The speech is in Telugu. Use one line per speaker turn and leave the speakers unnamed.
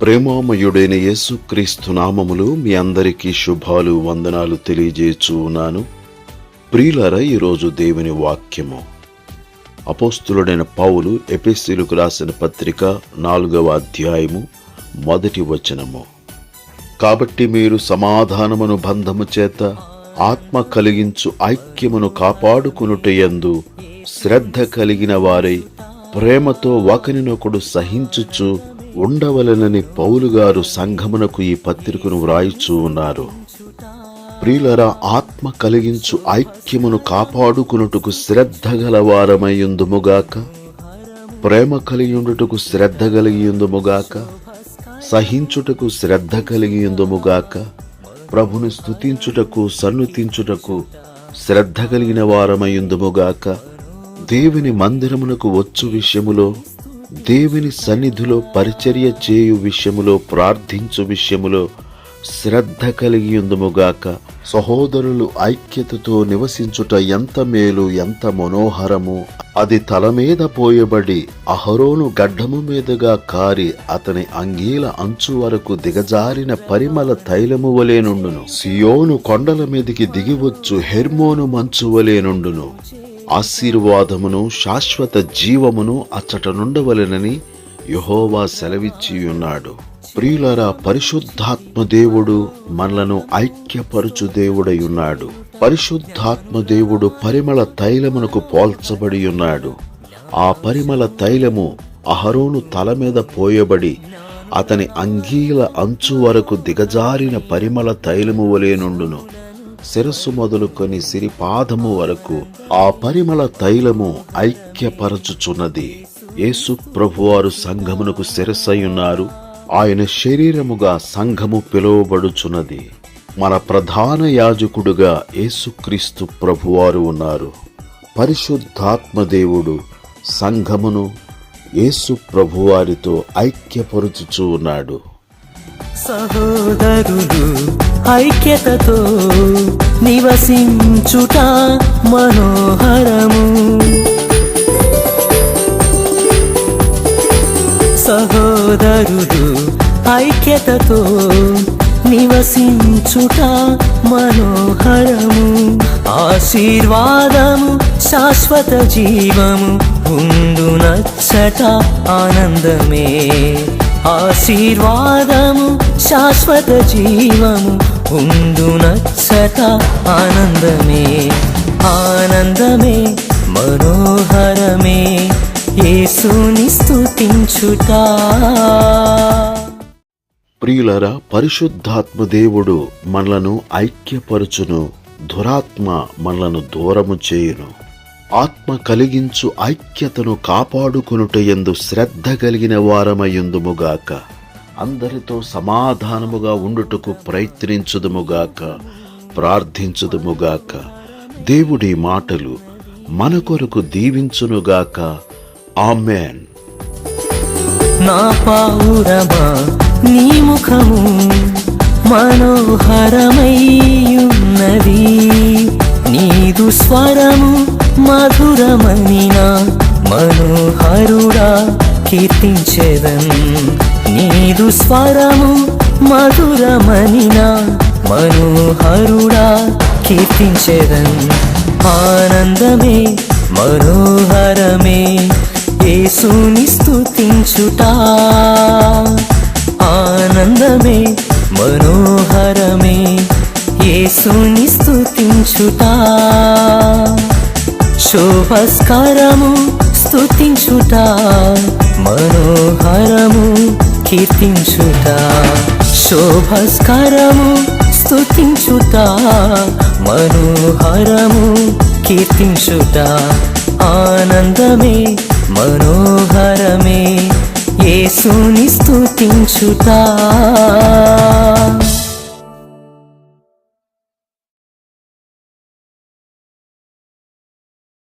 ప్రేమామయుడైన యేసుక్రీస్తు నామములు మీ అందరికీ శుభాలు వందనాలు తెలియజేయచూ ఉన్నాను. ప్రియులర ఈరోజు దేవుని వాక్యము. అపోస్తులుడైన పౌలు ఎపిస్సీలకు రాసిన పత్రిక నాలుగవ అధ్యాయము మొదటి వచనము. కాబట్టి మీరు సమాధానమును బంధము చేత ఆత్మ కలిగించు ఐక్యమును కాపాడుకునుటయందు శ్రద్ధ కలిగిన వారై ప్రేమతో ఒకరినొకడు సహించుచు ఉండవలెనని పౌలు గారు సంఘమునకు ఈ పత్రికను వ్రాయిచూ ఉన్నారు. ప్రియులరా ఆత్మ కలిగించు ఐక్యమును కాపాడుకునుటకు శ్రద్ధ గలవారమయ్యుందుముగాక ప్రేమ కలిగిండుటకు శ్రద్ధ కలిగియుందుముగాక. సహించుటకు శ్రద్ధ కలిగియుందుముగాక. ప్రభుని స్థుతించుటకు సన్నుతించుటకు శ్రద్ధ కలిగిన వారమయ్యుందుముగాక దేవుని మందిరమునకు వచ్చు విషయములో దేవుని సన్నిధిలో పరిచర్య చేయు విషయములో ప్రార్థించు విషయములో శ్రద్ధ కలిగి ఉందముగాక సహోదరులు ఐక్యతతో నివసించుట ఎంత మేలు ఎంత మనోహరము. అది తల మీద పోయబడి అహరోను గడ్డము మీదుగా కారి అతని అంగీల అంచు వరకు దిగజారిన పరిమళ తైలము వలేనుండును సియోను కొండల మీదికి దిగివచ్చు హెర్మోను మంచు వలేనుండును ఆశీర్వాదమును శాశ్వత జీవమును అచ్చట నుండవలెనని యహోవా సెలవిచ్చి ఉన్నాడు ప్రియులరా పరిశుద్ధాత్మ దేవుడు మనలను ఐక్యపరుచు దేవుడై ఉన్నాడు పరిశుద్ధాత్మ దేవుడు పరిమళ తైలమునకు పోల్చబడి ఉన్నాడు ఆ పరిమళ తైలము అహరోను తల మీద పోయబడి అతని అంగీల అంచు వరకు దిగజారిన పరిమళ తైలము వలెనుండును శిరస్సు మొదలుకొని సిరిపాదము వరకు ఆ పరిమళ తైలము ఐక్యపరచుచున్నది. యేసు ప్రభువారు సంఘమునకు శిరస్సయ్యున్నారు. ఆయన శరీరముగా సంఘము పిలువబడుచున్నది. మన ప్రధాన యాజకుడుగా యేసుక్రీస్తు ప్రభువారు ఉన్నారు. పరిశుద్ధాత్మ దేవుడు సంఘమును యేసు ప్రభువారితో ఐక్యపరుచుచూ ఉన్నాడు.
సహోదరులు ఐక్యతతో నివసించుట మనోహరము. సహోదరులు ఐక్యతతో నివసించుట మనోహరము. ఆశీర్వాదము శాశ్వత జీవము ముందు నచ్చట ఆనందమే. ఆశీర్వాదము శాశ్వత జీవము ఉండు నచ్చట ఆనందమే ఆనందమే మనోహరమే యేసుని స్తుతించుట.
ప్రియులరా పరిశుద్ధాత్మ దేవుడు మనలను ఐక్యపరుచును దురాత్మ మనలను దూరము చేయును. ఆత్మ కలిగించు ఐక్యతను కాపాడుకొనుటయందు శ్రద్ధ కలిగిన వారమయుందుముగాక అందరితో సమాధానముగా ఉండుటకు ప్రయత్నించుదుముగాక ప్రార్థించుదుముగాక. దేవుడి మాటలు మన కొరకు దీవించునుగాక. ఆమెన్.
నా పావురమా నీ ముఖము మనోహరమయ్యున్నది. నీదు స్వరము మధురమనిన మనోహరుడా కీర్తించేదన్ నీదు స్వరము మధురమనిన మనోహరుడా కీర్తించేదన్ ఆనందమే మనోహరమే యేసుని స్థుతించుట ఆనందమే మనోహరమే యేసుని స్థుతించుట శోభస్కరము స్థుతించుట మనోహరము కీర్తించుట. శోభస్కరము స్థుతించుట మనోహరము కీర్తించుట. ఆనందమే మనోహరమే యేసుని స్థుతించుట